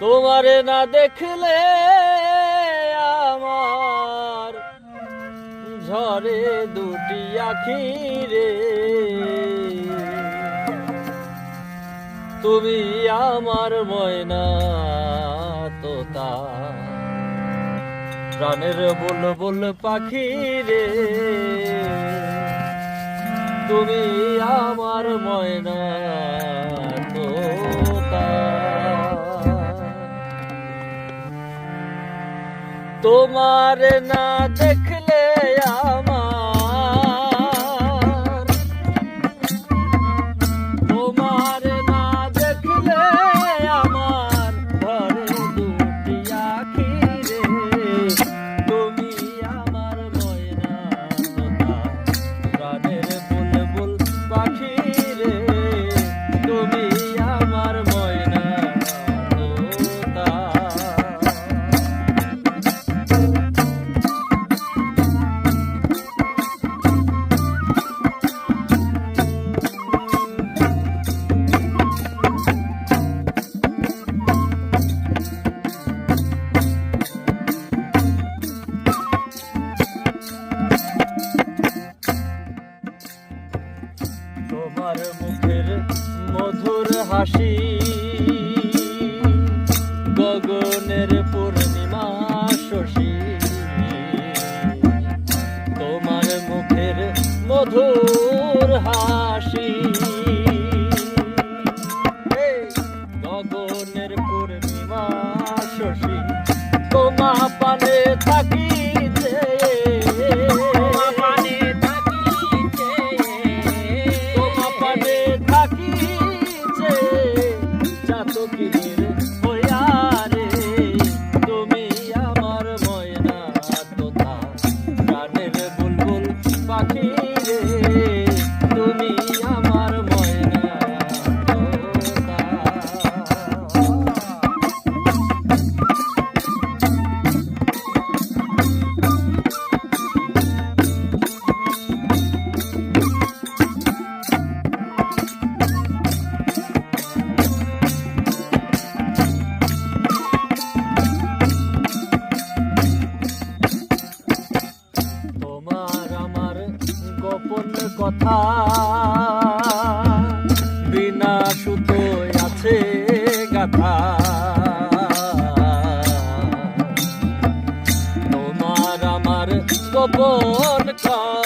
তোমারে না দেখলে আমার ঝরে দুটি আখি রে। তুমি আমার ময়না তোতা, প্রাণের বুলবুল পাখি রে। তুমি আমার ময়না তোতা। তোমার না দেখ তোমার মুখের মধুর হাসি। গোপন কর।